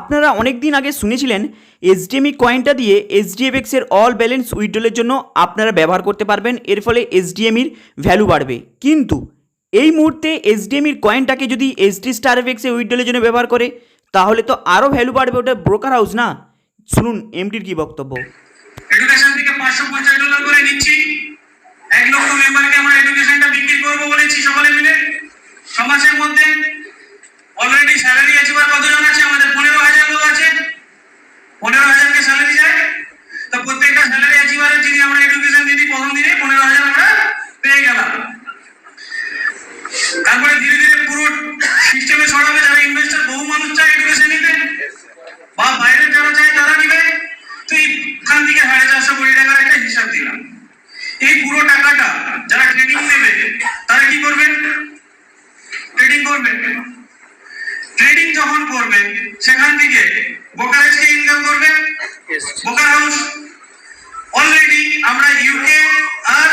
আপনারা অনেক দিন আগে শুনেছিলেন এইচডিএমই কয়েনটা দিয়ে এর অল ব্যালেন্স উইথড্রলের জন্য আপনারা ব্যবহার করতে পারবেন, এর ফলে এইচডিএমির ভ্যালু বাড়বে। কিন্তু, এই মুহূর্তে এইচডিএমির কয়েনটাকে যদি এইচডি স্টার এফএক্স এ উইথড্রলের জন্য ব্যবহার করে, তাহলে তো আরও ভ্যালু বাড়বে, ওটা ব্রোকার হাউস না? শুনুন এমডির কি বক্তব্য। এডুকেশন থেকে পাঁচশো পঞ্চাশ ডলার করে নিচ্ছি। লক্ষ মেম্বারকে আমরা এডুকেশনটা বিক্রি করব বলেছি মিলে। সমাজের মধ্যে অলরেডি স্যালারি অ্যাচিভার কতজন আছে আমাদের পনেরো হাজার লোক আছে পনেরো হাজারকে স্যালারি যায় তো প্রত্যেকটা স্যালারি অ্যাচিভারের যদি আমরা এডুকেশন দিই, প্রথম দিনে পনেরো হাজার আমরা পেয়ে গেলাম। তারপরে ধীরে ধীরে পুরো সিস্টেমে ছড়াবে, যারা ইনভেস্টার বহু মানুষ চায় এডুকেশন নিতে। বা বাইরে যারা চায়, তারা নিবে। তো এখান থেকে সাড়ে চারশো কোটি টাকার একটা হিসাব দিলাম। এই পুরো টাকাটা যারা ট্রেনিং নেবে, তারা কি করবে? ট্রেডিং করবে। ট্রেডিং যখন করবে, সেখান থেকে ব্রোকারেজকে ইনকাম করবে? ব্রোকার হাউস অলরেডি আমরা ইউকে আর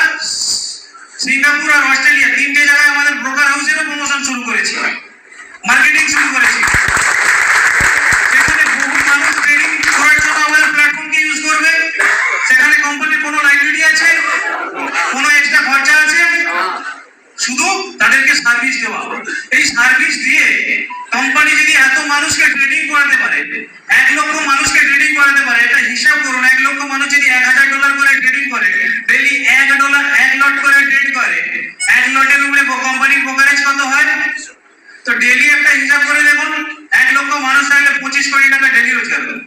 সিঙ্গাপুর আর অস্ট্রেলিয়া তিনটে জায়গায় আমাদের ব্রোকার হাউসেরও প্রমোশন শুরু করেছি মার্কেটিং শুরু করেছি। সেখানে বহু মানুষ ট্রেডিং করার জন্য আমাদের প্ল্যাটফর্মকে ইউজ করবে। সেখানে কোম্পানির কোনো লাইব্রেরি আছে? কোনো এক্সট্রা খরচা আছে শুধু তাদেরকে সার্ভিস দেওয়া। এই সার্ভিস দিয়ে কোম্পানি যদি এত মানুষকে ট্রেডিং করাতে পারে, এক লক্ষ মানুষকে ট্রেডিং করাতে পারে, এটা হিসাব করুন, এক লক্ষ মানুষ যদি এক হাজার ডলার করে ট্রেডিং করে ডেলি এক ডলার এক লট করে ট্রেড করে, এক লটের উপরে কোম্পানির ব্রোকারেজ কত হয়? তো ডেলি একটা হিসাব করে দেখুন, এক লক্ষ মানুষ থাকলে পঁচিশ কোটি টাকা ডেলি রোজগার করে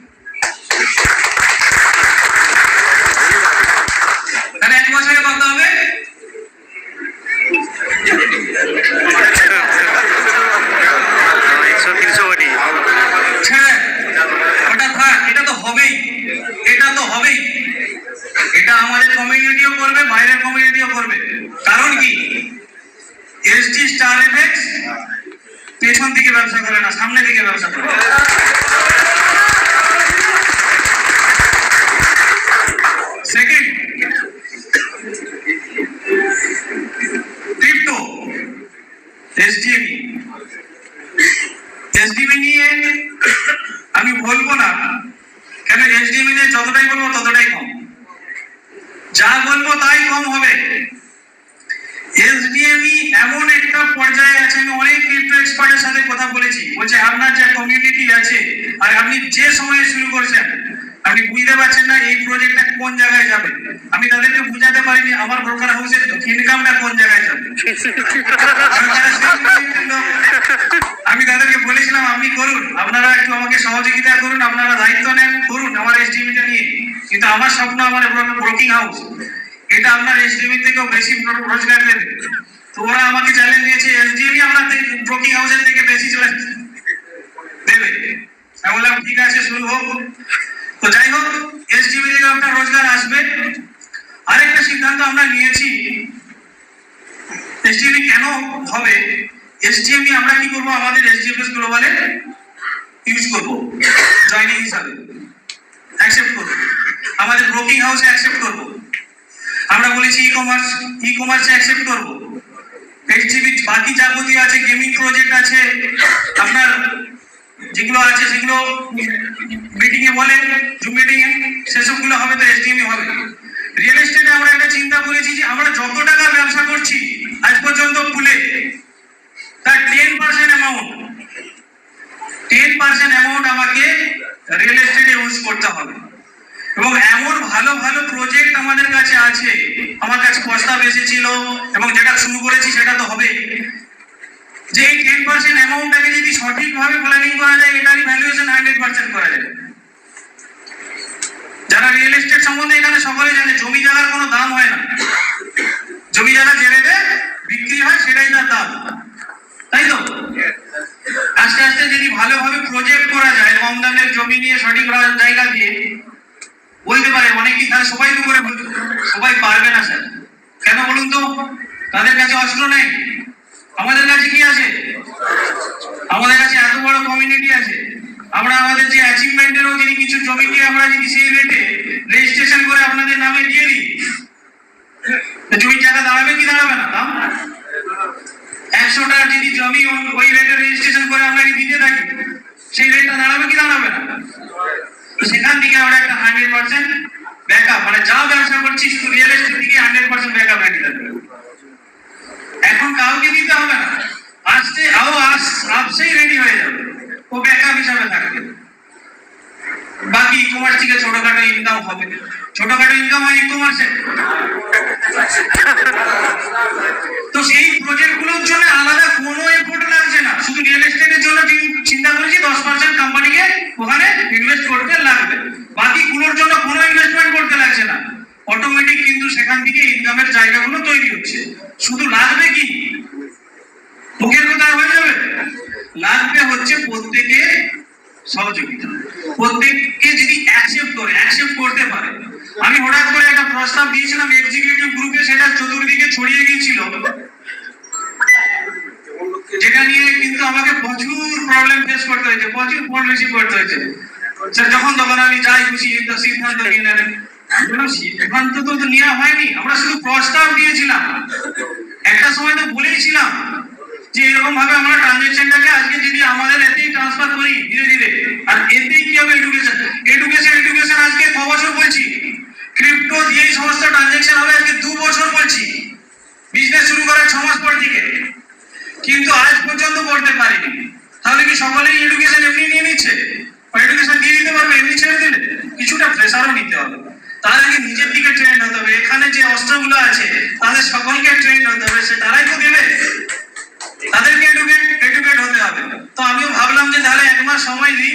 আপনি বুঝতে পারছেন না এই প্রজেক্টটা কোন জায়গায় যাবে? আমি তাদেরকে বুঝাতে পারিনি, আমার ব্রোকার হাউসের ইনকামটা কোন জায়গায় যাবে? আমি। আমি তাদেরকে বলেছিলাম, আপনি করুন, আপনারা একটু আমাকে সহযোগিতা করুন, আপনারা দায়িত্ব নেন, করুন আমার এসডিএমিটা নিয়ে। কিন্তু আমার স্বপ্ন আমার ব্রোকিং হাউস এটা আপনার এসডিএমি থেকেও বেশি রোজগার দেবে। তো ওরা আমাকে চ্যালেঞ্জ দিয়েছে এসডিএমি আপনার ব্রোকিং হাউসের থেকে বেশি চলে দেবে। আমি বললাম, ঠিক আছে, শুরু হোক। তো যাই হোক এসডিএমি থেকে আপনার রোজগার আসবে। আরেকটা সিদ্ধান্ত আমরা নিয়েছি। এসডিএমি কেন হবে? এসডিএমি আমরা কি করব? আমাদের এসডিএফএস গ্লোবালে ইউজ করব। জয়নিং হিসাবে। অ্যাকসেপ্ট করব। আমাদের ব্রোকিং হাউসে অ্যাকসেপ্ট করব। আমরা বলেছি ই কমার্স ই কমার্সে অ্যাকসেপ্ট করব এইচডিবি বাকি যাবতীয় আছে গেমিং প্রজেক্ট আছে। আপনার যেগুলো আছে সেগুলো মিটিং এ বলে জুম মিটিং এ সেসবগুলো হবে তো এসডিএমই হবে। রিয়েল এস্টেটে আমরা একটা চিন্তা করেছি যে আমরা যত টাকা ব্যবসা করছি, আজ পর্যন্ত পুলে তার ten percent amount ten percent amount আমাকে রিয়েল এস্টেটে ইউজ করতে হবে। এবং এমন ভালো ভালো প্রজেক্ট আমাদের কাছে আছে। আমার কাছে প্রস্তাব এসেছিল এবং যেটা শুরু করেছি সেটা তো হবে। যে এই টেন পার্সেন্ট অ্যামাউন্টটাকে যদি সঠিকভাবে প্ল্যানিং করা যায়, এটারই ভ্যালুয়েশন হান্ড্রেড পার্সেন্ট করা যাবে। যারা রিয়েল এস্টেট সম্বন্ধে এখানে সকলে জানে, জমি জায়গার কোনো দাম হয় না। জমি জায়গা যে রেটে বিক্রি হয়, সেটাই তার দাম। তাই তো? আস্তে আস্তে যদি ভালোভাবে প্রজেক্ট করা যায়, কম দামের জমি নিয়ে সঠিক জায়গা দিয়ে, বলতে পারে, অনেকেই তাহলে সবাই তো করে সবাই পারবে না, স্যার। কেন বলুন তো? তাদের কাছে অস্ত্র নেই। জমিতে আমরা যদি সেই রেটে রেজিস্ট্রেশন করে আপনাদের নামে দিয়ে দিই জমির জায়গা দাঁড়াবে কি দাঁড়াবে না, দাম? একশোটা যদি জমি ওই রেটে রেজিস্ট্রেশন করে আপনাকে দিতে থাকি, সেই রেটটা দাঁড়াবে কি দাঁড়াবে না? সেখান থেকে আমরা একটা হান্ড্রেড পার্সেন্ট ব্যাকআপ মানে যা ব্যবসা করছি রিয়েল এস্টেট থেকে হান্ড্রেড পার্সেন্ট ব্যাকআপ রেখে দেবে। ছোটখাটো ইনকাম হয় ই কমার্সে তো সেই প্রজেক্টগুলোর জন্য আলাদা কোনো এফোর্ট লাগছে না। শুধু রিয়েল এস্টেটের জন্য চিন্তা করেছি, দশ পার্সেন্ট কোম্পানিকে ওখানে ইনভেস্ট করতে লাগবে। বাকি গুলোর জন্য কোনো ইনভেস্টমেন্ট করতে লাগছে না। অটোমেটিক কিন্তু সেখান থেকে ইনকামের জায়গাগুলো তৈরি হচ্ছে। শুধু লাগবে কি? মুখের কথা হয়ে যাবে? লাগবে হচ্ছে প্রত্যেকে সহযোগিতা। প্রত্যেককে যদি অ্যাকসেপ্ট করে অ্যাকসেপ্ট করতে পারে। আমি হঠাৎ করে একটা প্রস্তাব দিয়েছিলাম এক্সিকিউটিভ গ্রুপে সেটা চতুর্দিকে ছড়িয়ে গিয়েছিল। যেটা নিয়ে কিন্তু আমাকে প্রচুর প্রবলেম ফেস করতে হয়েছে, প্রচুর ফোন রিসিভ করতে হয়েছে। স্যার, যখন তখন আমি যাই খুশি সিদ্ধান্ত নিয়ে নেন সিদ্ধান্ত তো নেওয়া হয়নি? আমরা শুধু প্রস্তাব দিয়েছিলাম। একটা সময় তো বলেইছিলাম যে এরকম ভাবে আমরা ট্রানজেকশনটাকে আজকে যদি আমাদের এতেই ট্রান্সফার করি, ধীরে ধীরে, আর এতেই কি হবে এডুকেশন এডুকেশন এডুকেশন আজকে ক বছর বলছি? ক্রিপ্টো দিয়েই সমস্ত ট্রানজেকশন হবে আজকে দু বছর বলছি। বিজনেস শুরু করার ছ মাস পর থেকে। কিন্তু আজ পর্যন্ত করতে পারিনি। তাহলে কি সকলেই এডুকেশন এমনি নিয়ে নিচ্ছে? এডুকেশন দিয়ে দিতে পারবে, এমনি ছেড়ে দিলে? কিছুটা প্রেসারও নিতে হবে। তার আগে নিজের দিকে ট্রেন হতে হবে। এখানে যে অস্ত্রগুলো আছে, তাদের সকলকে ট্রেন হতে হবে। সে তারাই তো দেবে। তাদেরকে এডুকেট এডুকেট হতে হবে। তো আমিও ভাবলাম যে তাহলে এক মাস সময় দিই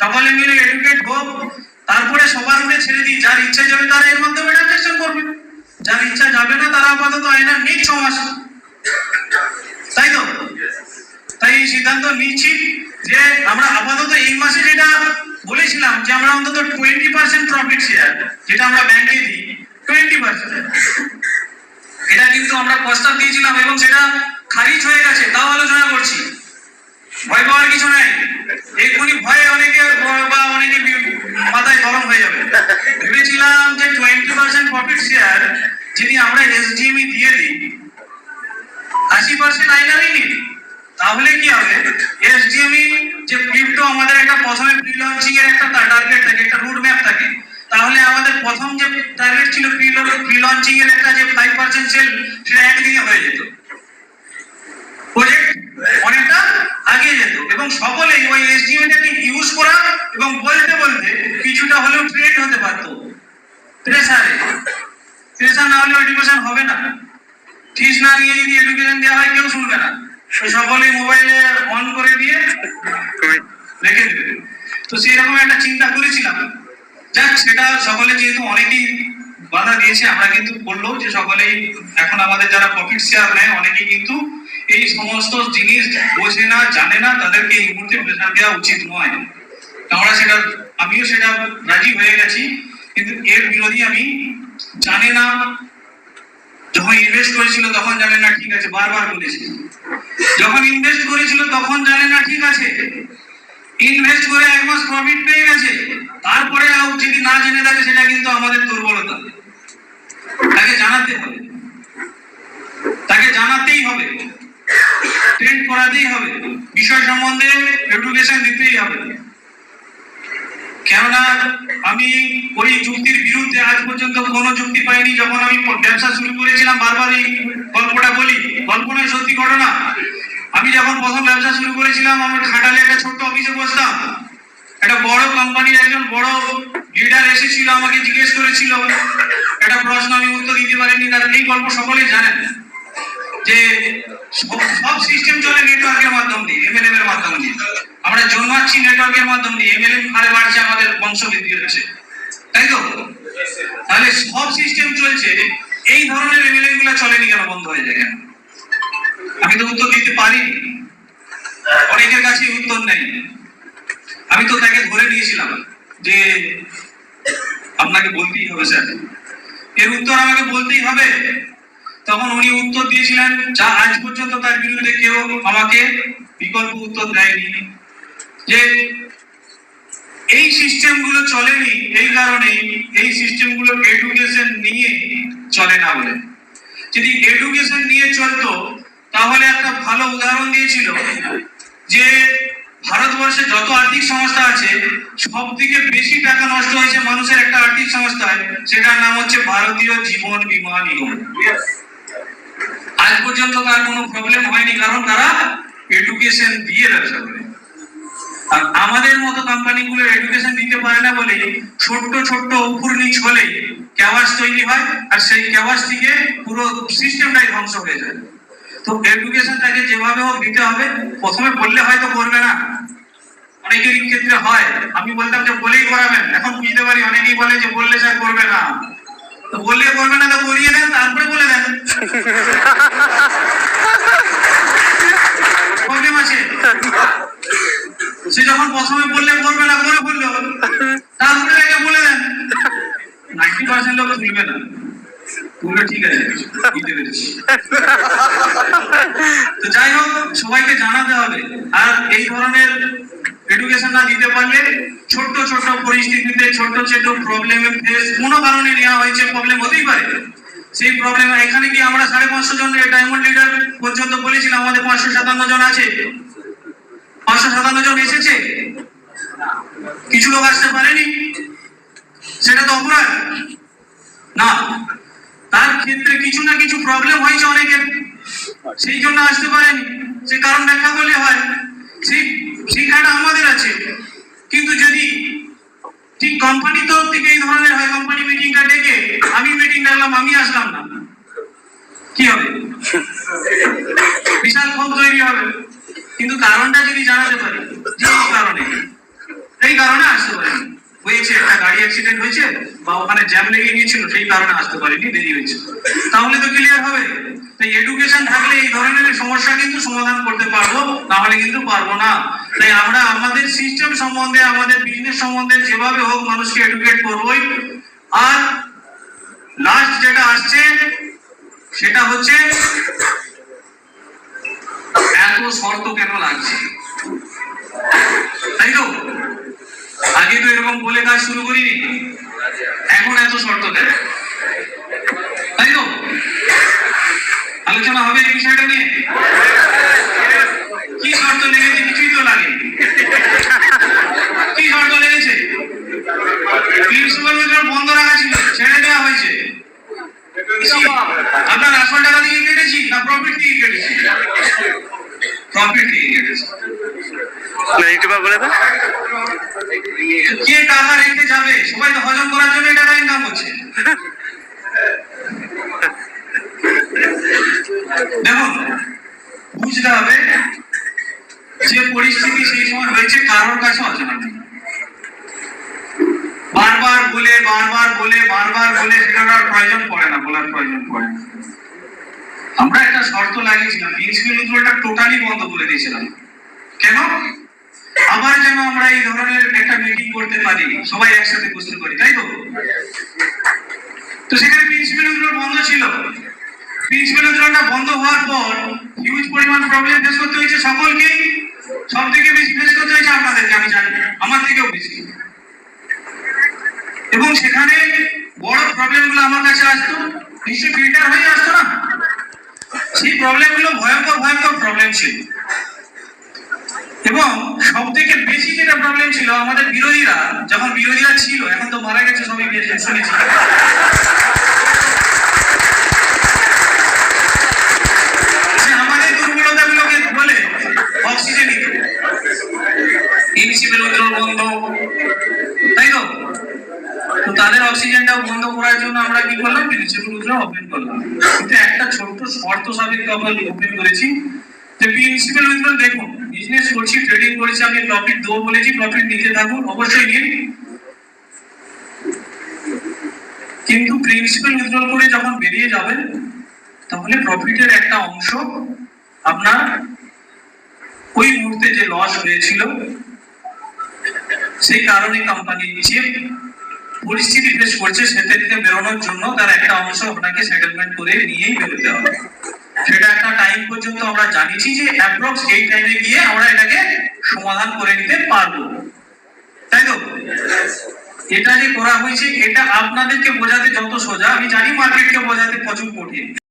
সকলে মিলে এডুকেট হোক। তারপরে সবার উপরে ছেড়ে দিই। যার ইচ্ছা যাবে তারা এর মাধ্যমে ট্রানজাকশন করবে। যার ইচ্ছা যাবে না, তারা আপাতত আয়না নেই ছ মাস। তাই তো? তাই এই সিদ্ধান্ত নিচ্ছি যে আমরা আপাতত এই মাসে যেটা বলেছিলাম যে আমরা অন্তত টোয়েন্টি পার্সেন্ট প্রফিট শেয়ার যেটা আমরা ব্যাংকে দিই টোয়েন্টি পার্সেন্ট এটা কিন্তু আমরা প্রস্তাব দিয়েছিলাম এবং সেটা খারিজ হয়ে গেছে, তাও আলোচনা করছি। ভয় পাওয়ার কিছু নাই। এক্ষুনি ভয়ে অনেকে ব- অনেকে মাথায় গরম হয়ে যাবে। ভেবেছিলাম যে টোয়েন্টি পার্সেন্ট প্রফিট শেয়ার যদি আমরা এসডিএমই দিয়ে দিই, আশি পার্সেন্ট আইনারই নিই তাহলে কি হবে? এসডিএমই যে ক্রিপ্টো আমাদের একটা প্রথমে প্রি লঞ্চিং এর একটা টার্গেট থাকে, একটা রুট ম্যাপ থাকে, তাহলে আমাদের প্রথম যে টার্গেট ছিল প্রি লঞ্চিং এর একটা যে ফাইভ পার্সেন্ট সেল সেটা একদিনে হয়ে যেত। অনেকটা আগিয়ে যেত। এবং সকলেই ওই এসডিএমটাকে ইউজ করা এবং বলতে বলতে কিছুটা হলেও ট্রেন্ড হতে পারতো। প্রেসারে প্রেসার না হলে এডুকেশন হবে না। ফিস না নিয়ে যদি এডুকেশন দেওয়া হয়, কেউ শুনবে না। তো সকলেই মোবাইলে অন করে দিয়ে রেখে দেবে। তো সেই রকম একটা চিন্তা করেছিলাম। যাক, সেটা সকলে যেহেতু অনেকেই বাধা দিয়েছে, আমরা কিন্তু বলল যে সকলেই এখন আমাদের যারা প্রফিট শেয়ার নেয়, অনেকেই কিন্তু এই সমস্ত জিনিস বোঝে না, জানে না, তাদেরকে এই মুহূর্তে প্রেশার দেওয়া উচিত নয়। আমরা সেটা, আমিও সেটা রাজি হয়ে গেছি, কিন্তু এর বিরোধী আমি জানে না। যখন ইনভেস্ট করেছিল তখন জানে না ঠিক আছে, বারবার বলেছি। যখন ইনভেস্ট করেছিল তখন জানে না ঠিক আছে। ইনভেস্ট করে এক মাস প্রফিট পেয়ে গেছে, তারপরে যদি না জেনে থাকে, সেটা কিন্তু আমাদের দুর্বলতা। তাকে জানাতে হবে। তাকে জানাতেই হবে। ট্রেন করাতেই হবে। বিষয় সম্বন্ধে এডুকেশন দিতেই হবে। কেননা আমি ওই যুক্তির বিরুদ্ধে আজ পর্যন্ত কোনো যুক্তি পাইনি। যখন আমি ব্যবসা শুরু করেছিলাম, বারবার এই গল্পটা বলি। গল্প নয়, সত্যি ঘটনা। আমি যখন প্রথম ব্যবসা শুরু করেছিলাম আমি খাটালে একটা ছোট্ট অফিসে বসতাম। একটা বড় কোম্পানির একজন বড় লিডার এসেছিল, আমাকে জিজ্ঞেস করেছিল। একটা প্রশ্ন আমি উত্তর দিতে পারিনি, তার এই গল্প সকলেই জানেন। যে সব- সিস্টেম চলে নেটওয়ার্কের মাধ্যম দিয়ে এমএলএম এর মাধ্যম দিয়ে। আমরা জন্মাচ্ছি নেটওয়ার্কের মাধ্যম দিয়ে এমএলএম হারে বাড়ছে, আমাদের বংশবৃদ্ধি হচ্ছে। তাই তো? তাহলে সব সিস্টেম চলছে, এই ধরনের এমএলএমগুলো চলেনি কেন, বন্ধ হয়ে যায় কেন? আমি তো উত্তর দিতে পারিনি। অনেকের কাছে উত্তর নেই। আমি তো তাকে ধরে নিয়েছিলাম যে আপনাকে বলতেই হবে, স্যার। এর উত্তর আমাকে বলতেই হবে। তখন উনি উত্তর দিয়েছিলেন, যা আজ পর্যন্ত তার বিরুদ্ধে কেউ আমাকে বিকল্প উত্তর দেয়নি, যে এই সিস্টেমগুলো চলেনি, এই কারণে এই সিস্টেমগুলো এডুকেশন নিয়ে চলে না বলে। যদি এডুকেশন নিয়ে চলতো, তাহলে একটা ভালো উদাহরণ দিয়েছিল যে ভারতবর্ষে যত আর্থিক সংস্থা আছে সব থেকে বেশি টাকা নষ্ট হয়েছে মানুষের একটা আর্থিক সংস্থায়, সেটার নাম হচ্ছে ভারতীয় জীবন বীমা নিগম। আজ পর্যন্ত তার কোনো প্রবলেম হয়নি, কারণ তারা এডুকেশন দিয়ে ব্যবসা করে। আর আমাদের মতো কোম্পানিগুলো এডুকেশন দিতে পারে না বলে ছোট্ট ছোট্ট উপর নিচ হলে ক্যাওয়াস তৈরি হয়, আর সেই ক্যাওয়াস থেকে পুরো সিস্টেমটাই ধ্বংস হয়ে যায়। তো এডুকেশনটাকে যেভাবে হোক দিতে হবে। প্রথমে বললে হয়তো করবে না। অনেকের ক্ষেত্রে হয়। আমি বলতাম যে বলেই করাবেন। এখন বুঝতে পারি অনেকেই বলে যে বললে স্যার করবে না। তো বললে করবে না, তো করিয়ে দেন, তারপরে বলে দেন। প্রবলেম আছে। সে যখন প্রথমে বললে করবে না, করে বলল তারপরে বলে দেন। নাইনটি পার্সেন্ট লোক তুলবে না। তো যাই হোক, সবাইকে জানাতে হবে, আর এই ধরনের এডুকেশন না দিতে পারলে ছোট্ট ছোট্ট পরিস্থিতিতে, ছোট্ট ছোট্ট প্রবলেমে ফেস কোনো কারণে নেওয়া হয়েছে প্রবলেম হতেই পারে। সেই প্রবলেম এখানে কি আমরা সাড়ে পাঁচশো জন ডায়মন্ড লিডার পর্যন্ত বলেছিলাম, আমাদের পাঁচশো সাতান্ন জন আছে? পাঁচশো সাতান্ন জন এসেছে? কিছু লোক আসতে পারেনি? সেটা তো অপরাধ। না। কিছু না কিছু প্রবলেম হয়েছে অনেকের। সেই জন্য আসতে পারেনি। সে কারণ ব্যাখ্যা করলে হয় সেই শিক্ষাটা আমাদের আছে। কিন্তু যদি ঠিক কোম্পানির তরফ থেকে এই ধরনের হয় কোম্পানি মিটিংটা ডেকে আমি মিটিং ডাকলাম, আমি আসলাম না। কি হবে? বিশাল ক্ষোভ তৈরি হবে কিন্তু কারণটা যদি জানাতে পারি যে এই কারণে এই কারণে আসতে পারিনি হয়েছে একটা গাড়ি অ্যাক্সিডেন্ট হয়েছে বা ওখানে জ্যাম লেগে গিয়েছিল, সেই কারণে আসতে পারিনি, দেরি হয়েছে তাহলে তো ক্লিয়ার হবে। তাই এডুকেশন থাকলে এই ধরনের সমস্যা কিন্তু সমাধান করতে পারব না হলে কিন্তু পারব না। তাই আমরা আমাদের সিস্টেম সম্বন্ধে, আমাদের বিজনেস সম্বন্ধে যেভাবে হোক মানুষকে এডুকেট করবোই। আর লাস্ট যেটা আসছে, সেটা হচ্ছে, এত শর্ত কেন লাগছে? তাই তো? আগে তো এরকম বলে কাজ শুরু করিনি। এখন এত শর্ত দেয় তাই তো? আলোচনা হবে এই বিষয়টা নিয়ে? কি শর্ত লেগেছে কিছুই তো লাগে। কি শর্ত লেগেছে? প্রিন্সিপাল বন্ধ রাখা ছিল ছেড়ে দেওয়া হয়েছে। আপনার আসল টাকা দিয়ে কেটেছি না প্রফিট দিয়ে কেটেছি? প্রফিট দিয়ে কেটেছি। না একটু বলে দাও। কে টাকা সবাই হজম করার জন্য এই টাকা ইনকাম বুঝতে হবে যে পরিস্থিতি সেই সময় হয়েছে, কারোর কাছে অজানা নেই। বারবার বলে বারবার বলে বারবার বলে সেটার প্রয়োজন পড়ে না, বলার প্রয়োজন পড়ে না। আমরা একটা শর্ত লাগিয়েছিলাম প্রিন্সিপাল উদ্যোগটা টোটালি বন্ধ করে দিয়েছিলাম। কেন? আবার যেন আমরা এই ধরনের একটা মিটিং করতে পারি, সবাই একসাথে বসতে পারি তাই তো? তো সেখানে প্রিন্সিপাল উদ্যোগ বন্ধ ছিল। প্রিন্সিপাল বন্ধ হওয়ার পর হিউজ পরিমাণ প্রবলেম ফেস করতে হয়েছে সকলকেই সব থেকে বেশি ফেস করতে হয়েছে আমি জানি। আমার থেকেও বেশি। এবং সেখানে বড় আমার কাছে আসতো। নিশ্চয়ই ফিল্টার হয়ে আসতো না? সেই প্রবলেমগুলো ভয়ঙ্কর ভয়ঙ্কর প্রবলেম ছিল। এবং সব থেকে বেশি যেটা প্রবলেম ছিল, আমাদের বিরোধীরা, যখন বিরোধীরা ছিল, এখন তো মারা গেছে সবই শুনেছি। আমাদের বলে বন্ধ। তাই তো? তাদের অক্সিজেনটা বন্ধ করার জন্য আমরা কি করলাম? করলাম। কিন্তু একটা ছোট্ট শর্ত সাপেক্ষে আমরা করেছি। যে প্রিন্সিপাল উদ্যোগ দেখুন বিজনেস করছি ট্রেডিং করেছি, আমি প্রফিট দেবো বলেছি প্রফিট নিতে থাকুন, অবশ্যই নিন। কিন্তু প্রিন্সিপাল উইথড্রল করে যখন বেরিয়ে যাবেন, তাহলে প্রফিটের একটা অংশ আপনার ওই মুহূর্তে যে লস হয়েছিল, সেই কারণে কোম্পানি যে পরিস্থিতি ফেস করছে, সেটা থেকে বেরোনোর জন্য তার একটা অংশ আপনাকে সেটেলমেন্ট করে নিয়েই বেরোতে হবে। সেটা একটা টাইম পর্যন্ত আমরা জানিছি যে অ্যাপ্রক্স এই টাইমে গিয়ে আমরা এটাকে সমাধান করে নিতে পারব। তাই তো? এটা যে করা হয়েছে, এটা আপনাদেরকে বোঝাতে যত সোজা। আমি জানি মার্কেটকে বোঝাতে প্রচুর কঠিন।